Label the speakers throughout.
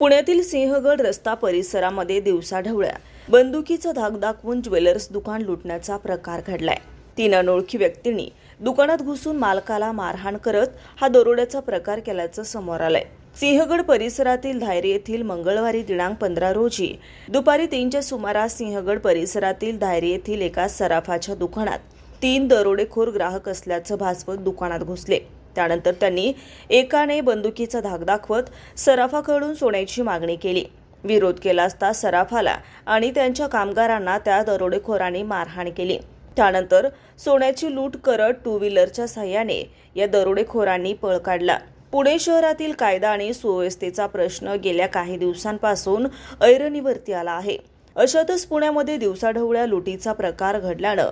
Speaker 1: पुण्यातील सिंहगड रस्ता परिसरामध्ये दिवसाढवळ्या बंदुकीचा धाक दाखवून ज्वेलर्स दुकान लुटण्याचा प्रकार घडलाय. तीन अनोळखी व्यक्तींनी दुकानात घुसून मालकाला मारहाण करत हा दरोड्याचा प्रकार केल्याचं समोर आलंय. सिंहगड परिसरातील धायरी येथील मंगळवारी दिनांक पंधरा रोजी दुपारी तीनच्या सुमारास सिंहगड परिसरातील धायरी येथील एका सराफाच्या दुकानात तीन दरोडेखोर ग्राहक असल्याचं भासवत दुकानात घुसले. त्यानंतर त्यांनी एकाने बंदुकीचा धाक दाखवत सराफाकडून सोन्याची मागणी केली. विरोध केला असता सराफाला आणि त्यांच्या कामगारांना त्या दरोडेखोरांनी मारहाण केली. त्यानंतर सोन्याची लूट करत टू व्हीलरच्या सहाय्याने या दरोडेखोरांनी पळ काढला. पुणे शहरातील कायदा आणि सुव्यवस्थेचा प्रश्न गेल्या काही दिवसांपासून ऐरणीवरती आला आहे. अशातच पुण्यामध्ये दिवसाढवळ्या लुटीचा प्रकार घडल्यानं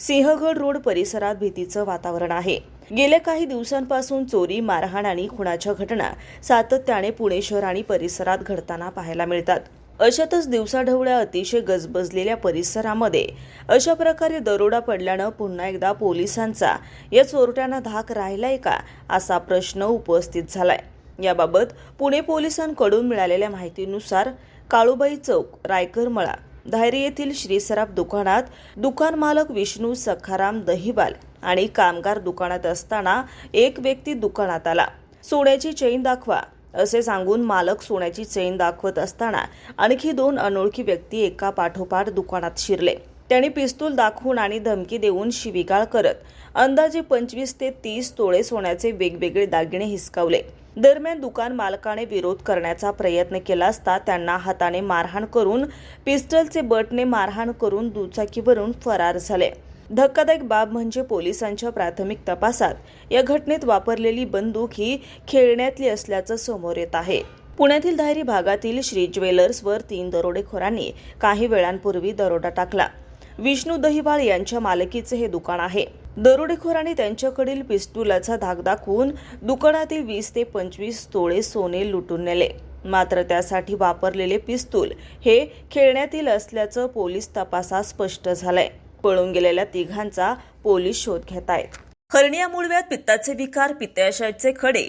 Speaker 1: सिंहगड रोड परिसरात भीतीचं वातावरण आहे. गेल्या काही दिवसांपासून चोरी मारहाण आणि खुणाच्या घटना सातत्याने पुणे शहर आणि परिसरात घडताना पाहायला मिळतात. अशातच दिवसाढवळ्या अतिशय गजबजलेल्या परिसरामध्ये अशा प्रकारे दरोडा पडल्यानं पुन्हा एकदा पोलिसांचा या चोरट्यांना धाक राहिलाय का असा प्रश्न उपस्थित झालाय. याबाबत पुणे पोलिसांकडून मिळालेल्या माहितीनुसार काळूबाई चौक रायकर मळा धायरी येथील श्री सराफ दुकानात दुकान मालक विष्णू सखाराम दहिवाल आणि कामगार दुकानात असताना एक व्यक्ती दुकानात आला. सोन्याची चेन दाखवा असे सांगून मालक सोन्याची चेन दाखवत असताना आणखी दोन अनोळखी व्यक्ती एका पाठोपाठ दुकानात शिरले. त्यांनी पिस्तूल दाखवून आणि धमकी देऊन शिवीगाळ करत अंदाजे पंचवीस ते तीस तोळे सोन्याचे वेगवेगळे दागिने हिसकावले. दरम्यान दुकान मालकाने विरोध करण्याचा प्रयत्न केला असता त्यांना हाताने मारहाण करून पिस्टलचे बटने मारहाण करून दुचाकीवरून फरार झाले. धक्कादायक बाब म्हणजे पोलिसांच्या प्राथमिक तपासात. या घटनेत वापरलेली बंदूक ही खेळण्यातली असल्याचं समोर येत आहे. पुण्यातील धायरी भागातील श्री ज्वेलर्सवर तीन दरोडेखोरांनी काही वेळांपूर्वी दरोडा टाकला. विष्णू दहिवाळ यांच्या मालकीचे हे दुकान आहे. दरोडेखोरांनी त्यांच्याकडील पिस्तुलाचा धाक दाखवून दुकानातील वीस ते पंचवीस तोळे सोने लुटून नेले. मात्र त्यासाठी वापरलेले पिस्तूल हे खेळण्यातील असल्याचं पोलीस तपासात स्पष्ट झालंय. पळून गेलेल्या तिघांचा पोलीस शोध घेत आहेत हर्निया मूळव्याध पित्ताचे विकार पित्ताशयाचे खडे